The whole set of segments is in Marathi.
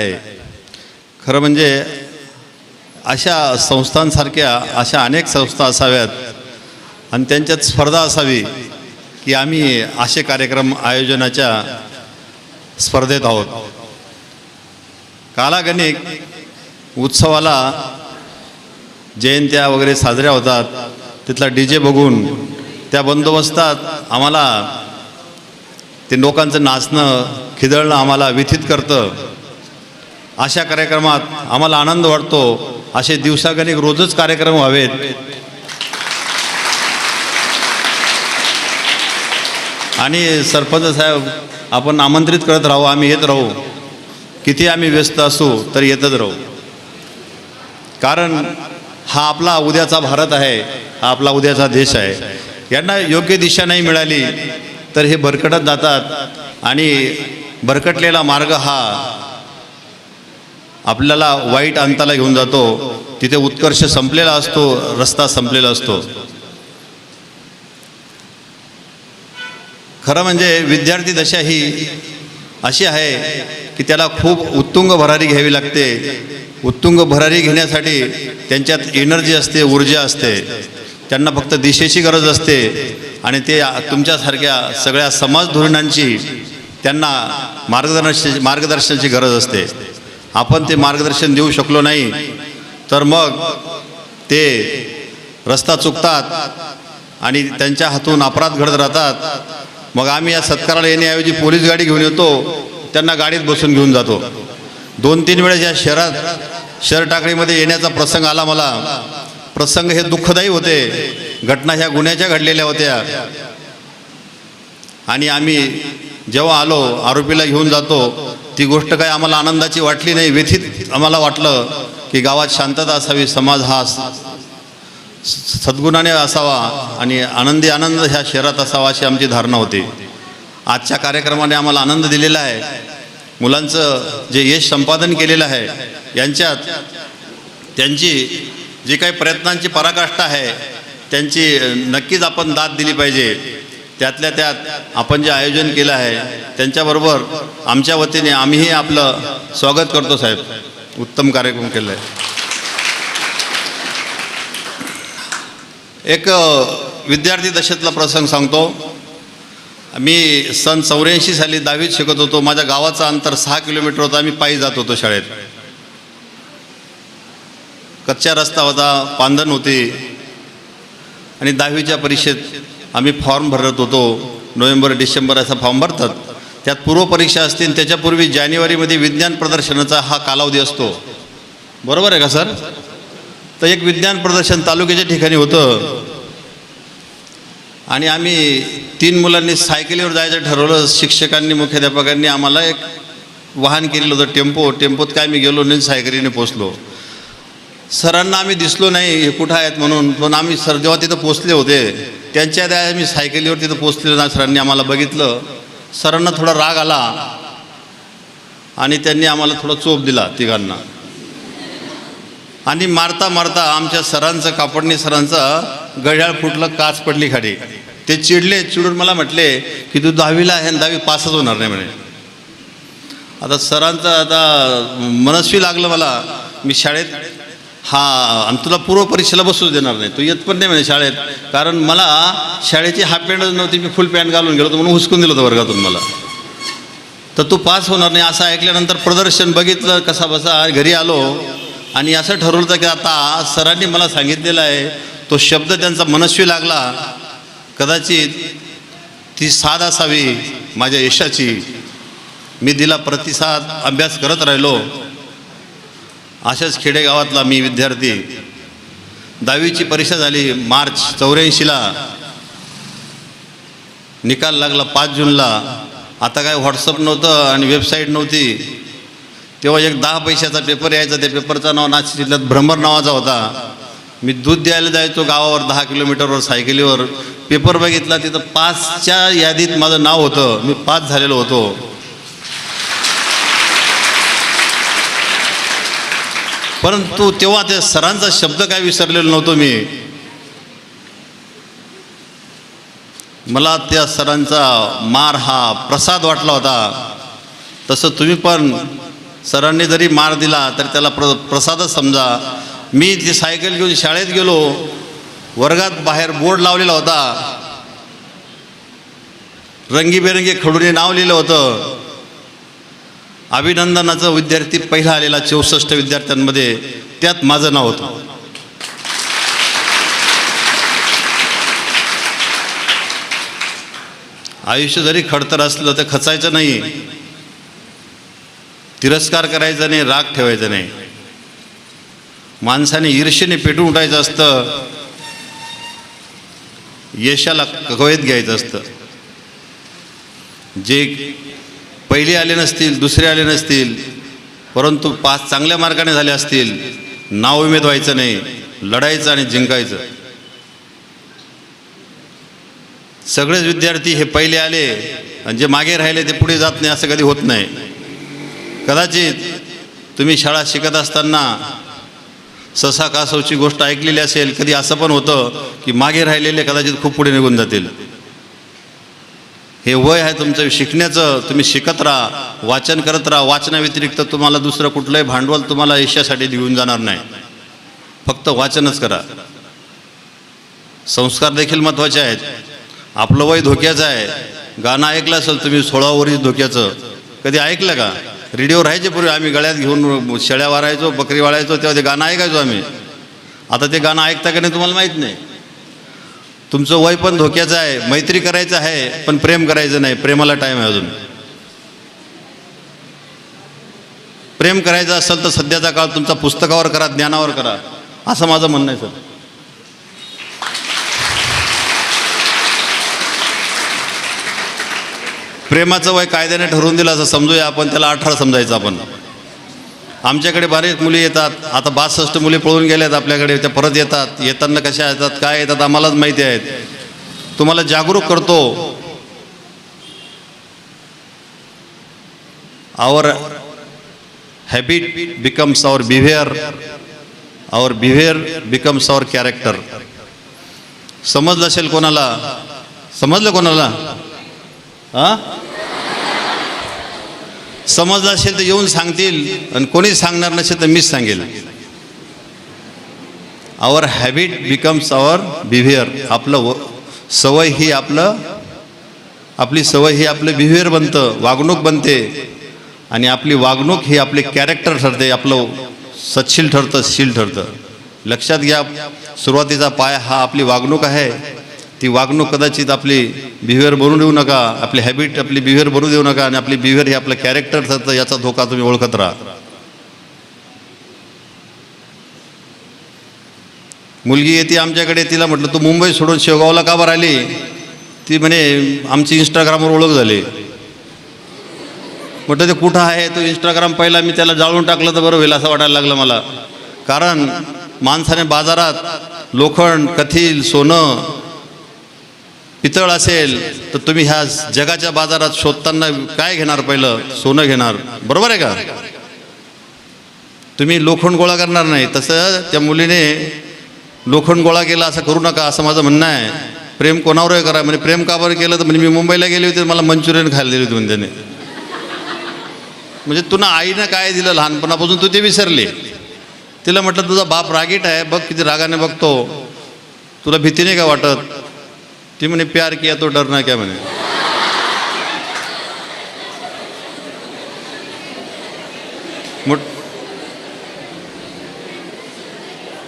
आहे. खरं म्हणजे अशा संस्थांसारख्या अशा अनेक संस्था असाव्यात आणि त्यांच्यात स्पर्धा असावी की आम्ही असे कार्यक्रम आयोजनाच्या स्पर्धेत आहोत. कालागणिक उत्सवाला जयंत्या वगैरे साजऱ्या होतात. तिथला डी जे बघून त्या बंदोबस्तात आम्हाला ते लोकांचं नाचणं खिदळणं आम्हाला व्यथित करतं. अशा कार्यक्रमात आम्हाला आनंद वाटतो. असे दिवसागणिक रोजच कार्यक्रम व्हावेत. आणि सरपंच साहेब आपण आमंत्रित करत राहू आम्ही येत राहू. किती आम्ही व्यस्त असू तर येतच राहू. कारण हा आपला उद्याचा भारत आहे हा आपला उद्याचा देश आहे. यांना योग्य दिशा नाही मिळाली तर हे भरकटत जातात. आणि भरकटलेला मार्ग हा आपल्याला वाईट अंताला घेऊन जातो तिथे उत्कर्ष संपलेला असतो रस्ता संपलेला असतो. खरं म्हणजे विद्यार्थी दशा ही अशी आहे की त्याला खूप उत्तुंग भरारी घ्यावी लागते. उत्तुंग भरारी घेण्यासाठी त्यांच्यात एनर्जी असते ऊर्जा असते. त्यांना फक्त दिशेची गरज असते आणि ते तुमच्यासारख्या सगळ्या समाज धोरणांची त्यांना मार्गदर्शन मार्गदर्शनाची गरज असते. आपण ते मार्गदर्शन देऊ शकलो नाही तर मग ते रस्ता चुकतात आणि त्यांच्या हातून अपराध घडत राहतात. मग आम्ही या सत्काराला येण्याऐवजी पोलीस गाडी घेऊन येतो त्यांना गाडीत बसून घेऊन जातो. दोन तीन वेळेस या शहरात शहर टाकळीमध्ये येण्याचा प्रसंग आला मला. प्रसंग हे दुःखदायी होते. घटना ह्या गुन्ह्याच्या घडलेल्या होत्या. आणि आम्ही जेव्हा आलो आरोपीला घेऊन जातो ती गोष्ट काही आम्हाला आनंदाची वाटली नाही व्यथित आम्हाला वाटलं की गावात शांतता असावी समाज हा सद्गुणाने असावा आणि आनंदी आनंद ह्या शहरात असावा अशी आमची धारणा होती. आजच्या कार्यक्रमाने आम्हाला आनंद दिलेला आहे. मुलांचं जे यश संपादन केलेलं आहे यांच्यात त्यांची जी काही प्रयत्नांची पराकाष्ठा आहे त्यांची नक्कीच आपण दाद दिली पाहिजे. त्यातल्या त्यात आपण जे आयोजन केलं आहे त्यांच्याबरोबर आमच्या वतीने आम्हीही आपलं स्वागत करतो साहेब. उत्तम कार्यक्रम केला आहे एक विद्यार्थी दशेतला प्रसंग सांगतो. मी सन चौऱ्याऐंशी साली दहावीत शिकत होतो. माझ्या गावाचं अंतर सहा किलोमीटर होतं. आम्ही पायी जात होतो शाळेत. कच्चा रस्ता होता पांधन होती. आणि दहावीच्या परीक्षेत आम्ही फॉर्म भरत होतो. नोव्हेंबर डिसेंबर असा फॉर्म भरतात. त्यात पूर्वपरीक्षा असतील त्याच्यापूर्वी जानेवारीमध्ये विज्ञान प्रदर्शनाचा हा कालावधी असतो. बरोबर आहे का सर? तर एक विज्ञान प्रदर्शन तालुक्याच्या ठिकाणी होतं. आणि आम्ही तीन मुलांनी सायकलीवर जायचं ठरवलं. शिक्षकांनी मुख्याध्यापकांनी आम्हाला एक वाहन केलेलं होतं टेम्पो. टेम्पोत काय मी गेलो नाही सायकलीने पोचलो. सरांना आम्ही दिसलो नाही हे कुठं आहेत म्हणून. पण आम्ही सर जेव्हा तिथं पोचले होते त्यांच्या त्या मी सायकलीवर तिथं पोचलेलो ना सरांनी आम्हाला बघितलं. सरांना थोडा राग आला. आणि त्यांनी आम्हाला थोडा चोप दिला तिघांना. आणि मारता मारता आमच्या सरांचं कापडणी सरांचं गड्याळ फुटलं काच पडली खाली. ते चिडले चिडून मला म्हटले की तू दहावीला आहे आणि दहावी पासच होणार नाही म्हणे. आता सरांचं आता मनस्वी लागलं मला. मी शाळेत हा आणि तुला पूर्व परीक्षेला बसूच देणार नाही. तू येत पण नाही म्हणे शाळेत. कारण मला शाळेची हाफ पॅन्टच नव्हती मी फुल पॅन्ट घालून गेलो होतो म्हणून हुसकून दिलं होतं वर्गातून मला. तर तू पास होणार नाही असं ऐकल्यानंतर प्रदर्शन बघितलं कसा बसा घरी आलो. आणि असं ठरवलं होतं की आता सरांनी मला सांगितलेलं आहे तो शब्द त्यांचा मनस्वी लागला. कदाचित ती साध असावी माझ्या यशाची. मी दिला प्रतिसाद अभ्यास करत राहिलो. अशाच खेडेगावातला मी विद्यार्थी. दहावीची परीक्षा झाली मार्च चौऱ्याऐंशीला. निकाल लागला पाच जूनला. आता काय व्हॉट्सअप नव्हतं आणि वेबसाईट नव्हती. तेव्हा एक दहा पैशाचा पेपर यायचा त्या पेपरचं नाव नाशिक जिल्ह्यात भ्रमर नावाचा होता. मी दूध द्यायला जायचो गावावर दहा किलोमीटरवर सायकलीवर. पेपर बघितला तिथं पाचच्या यादीत माझं नाव होतं. मी पाच झालेलो होतो. परंतु तेव्हा त्या सरांचा शब्द काय विसरलेलो नव्हतो मी. मला त्या सरांचा मार हा प्रसाद वाटला होता. तसं तुम्ही पण सरांनी जरी मार दिला तर त्याला प्र प्रसादच समजा. मी ती सायकल घेऊन शाळेत गेलो वर्गात बाहेर बोर्ड लावलेला होता. रंगीबेरंगी खडूने नाव लिहिलं होतं. अभिनंदनाचा विद्यार्थी पहिला आलेला चौसष्ट विद्यार्थ्यांमध्ये त्यात माझं नाव होतं. आयुष्य जरी खडतर असलं तर खचायचं नाही. तिरस्कार करायचा नाही राग ठेवायचा नाही. माणसाने ईर्षेने पेटून उठायचं असतं. यशाला कवयत घ्यायचं असतं. जे पहिले आले नसतील दुसरे आले नसतील परंतु पाच चांगल्या मार्गाने झाले असतील नाव उमेद व्हायचं नाही लढायचं आणि जिंकायचं. सगळेच विद्यार्थी हे पहिले आले आणि जे मागे राहिले ते पुढे जात नाही असं कधी होत नाही. कदाचित तुम्ही शाळा शिकत असताना ससा कासवची गोष्ट ऐकलेली असेल कधी असं पण होतं की मागे राहिलेले कदाचित खूप पुढे निघून जातील. हे वय आहे तुमचं शिकण्याचं तुम्ही शिकत राहा वाचन करत राहा. वाचनाव्यतिरिक्त तुम्हाला दुसरं कुठलंही भांडवल तुम्हाला यशासाठी देऊन जाणार नाही. फक्त वाचनच करा. संस्कार देखील महत्त्वाचे आहेत. आपलं वय धोक्याचं आहे. गाणं ऐकलं असेल तुम्ही सोळा वरीस धोक्याचं. कधी ऐकलं का? रेडिओ राहायचे पूर्वी आम्ही गळ्यात घेऊन शेळ्या वारायचो बकरी वाळायचो तेव्हा ते गाणं ऐकायचो आम्ही. आता ते गाणं ऐकता का नाही तुम्हाला माहीत नाही. तुमचं वय पण धोक्याचं आहे मैत्री करायचं आहे पण प्रेम करायचं नाही प्रेमाला टाईम आहे अजून. प्रेम करायचं असेल तर सध्याचा काळ तुमचा पुस्तकावर करा ज्ञानावर करा. असं माझं म्हणणं आहे सर. प्रेमाचं वय कायद्याने ठरवून दिलं असं समजूया आपण त्याला अठरा समजायचं आपण. आमच्याकडे बरेच मुली येतात. आता बासष्ट मुली पळून गेल्यात आपल्याकडे. त्या परत येतात. येताना कशा येतात? काय येतात? आम्हालाच माहिती आहेत. तुम्हाला जागरूक करतो. Our habit becomes our behaviour our behaviour becomes our character समजलं असेल कोणाला? समजलं कोणाला? हां? समजलं असेल तर येऊन सांगतील आणि कोणीच सांगणार नसेल तर मीच सांगेल. Our habit becomes our behaviour आपलं व सवय ही आपलं आपली सवय ही आपलं बिहेवियर बनतं वागणूक बनते. आणि आपली वागणूक ही आपले कॅरेक्टर ठरते आपलं सच्छील ठरतं शील ठरतं. लक्षात घ्या सुरुवातीचा पाय हा आपली वागणूक आहे. ती वागणूक कदाचित आपली बिहेवियर बनवून देऊ नका आपली हॅबिट आपली बिहेवियर बनवू देऊ नका आणि आपली बिहेवियर हे आपलं कॅरेक्टर ठरतं याचा धोका तुम्ही ओळखत राहा. मुलगी येते आमच्याकडे तिला म्हटलं तू मुंबई सोडून शेवगावला का बरं आली? ती म्हणे आमची इंस्टाग्रामवर ओळख झाली. म्हटलं ते कुठं आहे? तो इंस्टाग्राम पहिला मी त्याला जाळून टाकलं तर बरं होईल असं वाटायला लागलं मला. कारण माणसाने बाजारात लोखंड कथील सोनं पितळ असेल तर तुम्ही ह्या जगाच्या बाजारात शोधताना काय घेणार पहिलं? सोनं घेणार. बरोबर आहे का? तुम्ही लोखंड गोळा करणार नाही. तसं त्या मुलीने लोखंड गोळा केला असं करू नका असं माझं म्हणणं आहे. प्रेम कोणावरही करा? म्हणजे प्रेम का बरं केलं तर म्हणजे मी मुंबईला गेली होती मला मंचुरियन खायला दिली होती म्हणजे त्याने. म्हणजे तुला आईनं काय दिलं? लहानपणापासून तू ते विसरली. तिला म्हटलं तुझा बाप रागीट आहे बघ किती रागाने बघतो. तुला भीती नाही का वाटत? ती म्हणे प्यार किया तो डरना क्या म्हणे.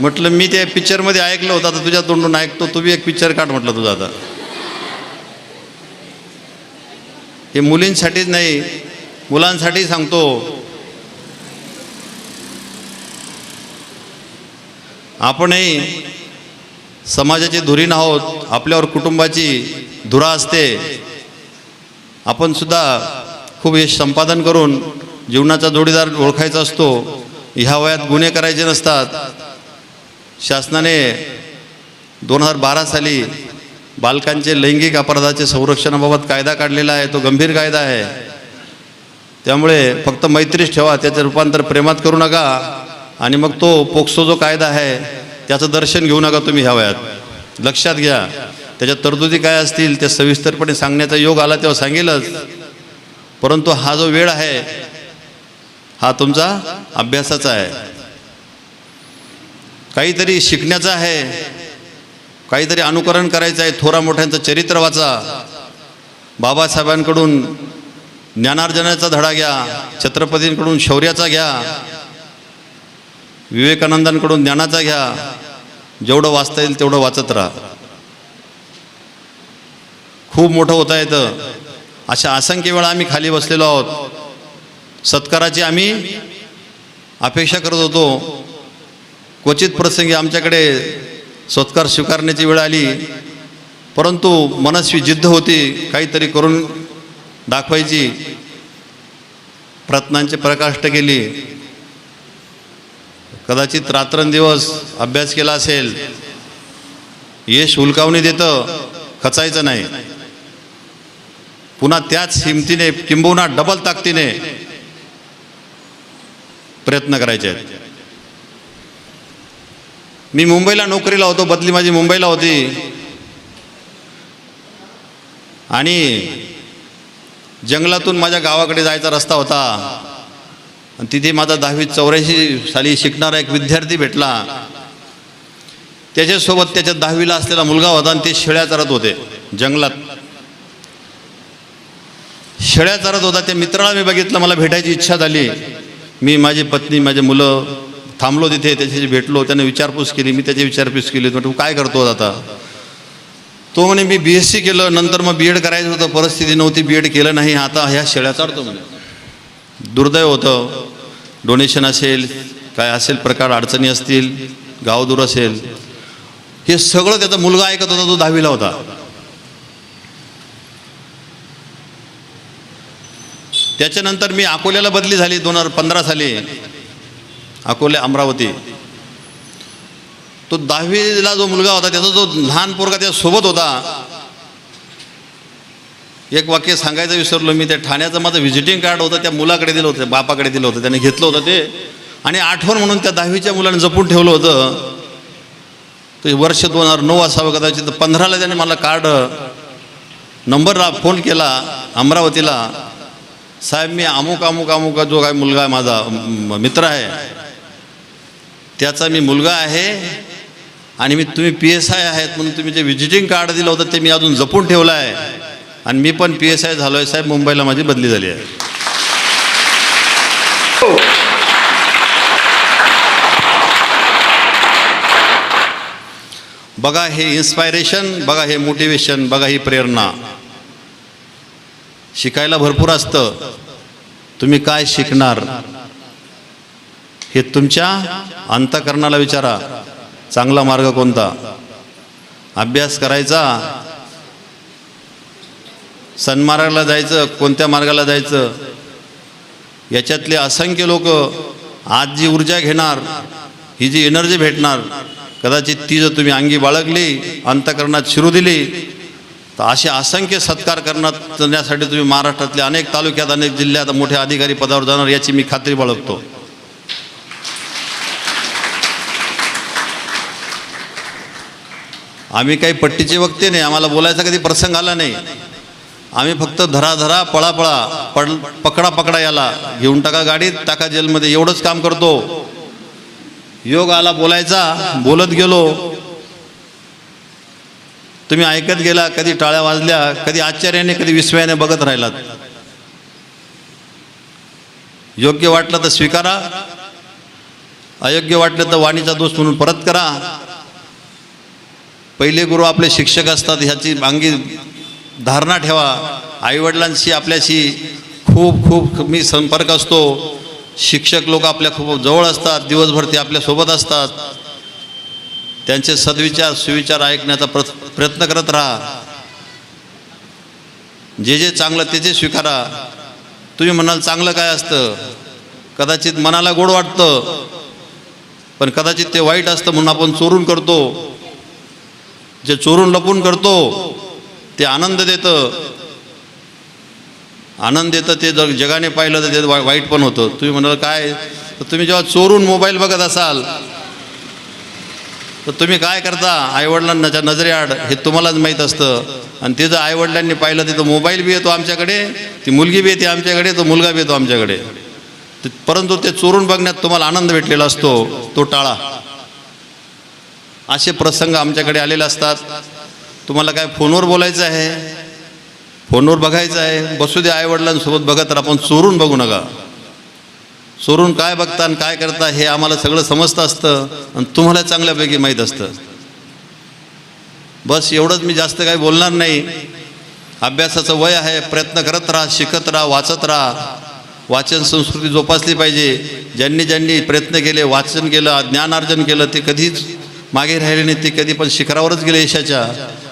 म्हटलं मी त्या पिक्चरमध्ये ऐकलं होतं आता तुझ्या तोंडून ऐकतो तू बी एक पिक्चर काढ म्हटलं तुझा आता. हे मुलींसाठीच नाही मुलांसाठी सांगतो. आपणही समाजाची धुरी आहोत आपल्यावर कुटुंबाची धुरा असते. आपण सुद्धा खूप यश संपादन करून जीवनाचा जोडीदार ओळखायचा असतो. ह्या वयात गुन्हे करायचे नसतात. शासनाने दोन हजार बारा साली बालकांचे लैंगिक अपराधाचे संरक्षणाबाबत कायदा काढलेला आहे. तो गंभीर कायदा आहे. त्यामुळे फक्त मैत्रीच ठेवा त्याचं रूपांतर प्रेमात करू नका. आणि मग तो पोक्सो जो कायदा आहे त्याचं दर्शन घेऊ नका तुम्ही ह्या वयात. लक्षात घ्या. त्याच्या तरतुदी काय असतील त्या सविस्तरपणे सांगण्याचा योग आला तेव्हा सांगेलच. परंतु हा जो वेळ आहे हा तुमचा अभ्यासाचा आहे. काहीतरी शिकण्याचा आहे. काहीतरी अनुकरण करायचं आहे. थोरा मोठ्यांचं चरित्र वाचा. बाबासाहेबांकडून ज्ञानार्जनाचा धडा घ्या. छत्रपतींकडून शौर्याचा घ्या. विवेकानंदांकडून ज्ञानाचा घ्या. जेवढं वाचता येईल तेवढं वाचत राहा. खूप मोठं होता येतं. अशा असंख्य वेळा आम्ही खाली बसलेलो आहोत. सत्काराची आम्ही अपेक्षा करत होतो. क्वचित प्रसंगी आमच्याकडे सत्कार स्वीकारण्याची वेळ आली. परंतु मनस्वी जिद्द होती. काहीतरी करून दाखवायची. प्रयत्नांची प्रकाष्ट केली. कदाचित रात्रंदिवस अभ्यास केला असेल यश हुलकावणी देतं खचायचं नाही. पुन्हा त्याच हिमतीने किंबहुना डबल ताकदीने प्रयत्न करायचे आहेत. मी मुंबईला नोकरीला होतो बदली माझी मुंबईला होती. आणि जंगलातून माझ्या गावाकडे जायचा रस्ता होता. आणि तिथे माझा दहावी चौऱ्याऐंशी साली शिकणारा एक विद्यार्थी भेटला. त्याच्यासोबत त्याच्या दहावीला असलेला मुलगा होता आणि ते शेळ्या चरत होते जंगलात. शेळ्या चरत होता. त्या मित्राला मी बघितलं मला भेटायची इच्छा झाली. मी माझी पत्नी माझे मुलं थांबलो तिथे त्याच्याशी भेटलो त्याने विचारपूस केली मी त्याची विचारपूस केली. म्हटलं काय करतो आता? तो म्हणे मी बी एस सी केलं नंतर मग बी एड करायचं होतं परिस्थिती नव्हती बी एड केलं नाही आता ह्या शेळ्या चढतो म्हणे. दुर्दैव होतं. डोनेशन असेल काय असेल प्रकार अडचणी असतील गावदूर असेल. हे सगळं त्याचा मुलगा ऐकत होता तो दहावीला होता. त्याच्यानंतर मी अकोल्याला बदली झाली दोन हजार पंधरा साली. अकोले अमरावती. तो दहावीला जो मुलगा होता त्याचा जो लहान पोरगा त्याच्यासोबत होता एक वाक्य सांगायचं विसरलो मी त्या ठाण्याचं माझं व्हिजिटिंग कार्ड होतं त्या मुलाकडे दिलं होतं बापाकडे दिलं होतं त्याने घेतलं होतं ते. आणि आठवण म्हणून त्या दहावीच्या मुलाने जपून ठेवलं होतं. ते वर्ष दोन हजार नऊ असावं कदाचित पंधराला त्याने मला कार्ड नंबर फोन केला अमरावतीला. साहेब मी अमुक अमुक अमुक जो काय मुलगा आहे माझा मित्र आहे. त्याचा मी मुलगा आहे. आणि मी तुम्ही पी एस आय आहेत म्हणून तुम्ही जे व्हिजिटिंग कार्ड दिलं होतं ते मी अजून जपून ठेवलं आहे. आणि मी पण पी एस आय झालो आहे साहेब मुंबईला माझी बदली झाली आहे. बघा हे इन्स्पायरेशन बघा हे मोटिवेशन बघा ही प्रेरणा. शिकायला भरपूर असतं. तुम्ही काय शिकणार? हे तुमच्या अंतकरणाला विचारा. चांगला मार्ग कोणता? अभ्यास करायचा सन्मार्गाला जायचं कोणत्या मार्गाला जायचं? याच्यातले असंख्य लोक आज जी ऊर्जा घेणार ही जी एनर्जी भेटणार कदाचित ती जर तुम्ही अंगी बाळगली अंतकरणात शिरू दिली तर असे असंख्य सत्कार करण्यासाठी तुम्ही महाराष्ट्रातल्या अनेक तालुक्यात अनेक जिल्ह्यात मोठ्या अधिकारी पदावर जाणार याची मी खात्री बाळगतो. आम्ही काही पट्टीचे वक्ते नाही आम्हाला बोलायचा कधी प्रसंग आला नाही. आम्ही फक्त धराधरा पळापळा पड पकडा पकडा याला घेऊन टाका गाडीत टाका जेलमध्ये. एवढंच काम करतो. योग आला बोलायचा बोलत गेलो. तुम्ही ऐकत गेला कधी टाळ्या वाजल्या कधी आश्चर्याने कधी विस्मयाने बघत राहिलात. योग्य वाटलं तर स्वीकारा. अयोग्य वाटलं तर वाणीचा दोष म्हणून परत करा. पहिले गुरु आपले शिक्षक असतात ह्याची मांगी धारणा ठेवा. आईवडिलांशी आपल्याशी खूप खूप मी संपर्क असतो. शिक्षक लोक आपल्या खूप जवळ असतात दिवसभर ते आपल्यासोबत असतात. त्यांचे सद्विचार सुविचार ऐकण्याचा प्र प्रयत्न करत राहा. जे जे चांगलं ते जे स्वीकारा. तुम्ही म्हणाल चांगलं काय असतं? कदाचित मनाला गोड वाटतं. पण कदाचित ते वाईट असतं म्हणून आपण चोरून करतो. जे चोरून लपून करतो ते आनंद देतं. आनंद देतं ते जग जगाने पाहिलं तर ते वा- वाईट पण होतं. तुम्ही म्हणाल काय? तर तुम्ही जेव्हा चोरून मोबाईल बघत असाल तर तुम्ही काय करता? आईवडिलांच्या नजरेआड हे तुम्हालाच माहीत असतं. आणि ते जर आईवडिलांनी पाहिलं तिथं मोबाईल बी येतो आमच्याकडे ती मुलगी बी येते आमच्याकडे तो मुलगा बी येतो आमच्याकडे. परंतु ते चोरून बघण्यात तुम्हाला आनंद भेटलेला असतो तो टाळा. असे प्रसंग आमच्याकडे आलेले असतात. तुम्हाला काय फोनवर बोलायचं आहे? फोनवर बघायचं आहे? बसू दे आईवडिलांसोबत बघत तर आपण चोरून बघू नका. चोरून काय बघता आणि काय करता हे आम्हाला सगळं समजतं असतं आणि तुम्हाला चांगल्यापैकी माहीत असतं. बस एवढंच मी जास्त काही बोलणार नाही. अभ्यासाचं वय आहे प्रयत्न करत राहा शिकत राहा वाचत राहा. वाचन संस्कृती जोपासली पाहिजे. ज्यांनी ज्यांनी प्रयत्न केले वाचन केलं ज्ञानार्जन केलं ते कधीच मागे राहिले नाही ते कधी पण शिखरावरच गेले यशाच्या.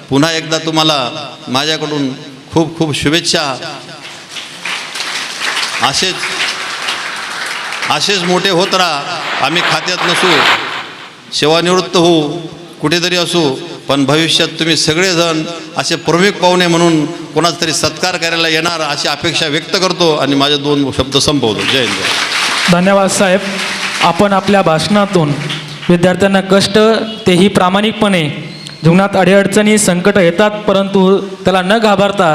पुन्हा एकदा तुम्हाला माझ्याकडून खूप खूप शुभेच्छा. असेच असेच मोठे होत राहा. आम्ही खात्यात नसू सेवानिवृत्त होऊ कुठेतरी असू पण भविष्यात तुम्ही सगळेजण असे प्रमुख पाहुणे म्हणून कोणाचा तरी सत्कार करायला येणार अशी अपेक्षा व्यक्त करतो आणि माझे दोन शब्द संपवतो. जय हिंद. जय धन्यवाद साहेब. आपण आपल्या भाषणातून विद्यार्थ्यांना कष्ट तेही प्रामाणिकपणे जीवनात अडीअडचणी संकट येतात परंतु त्याला न घाबरता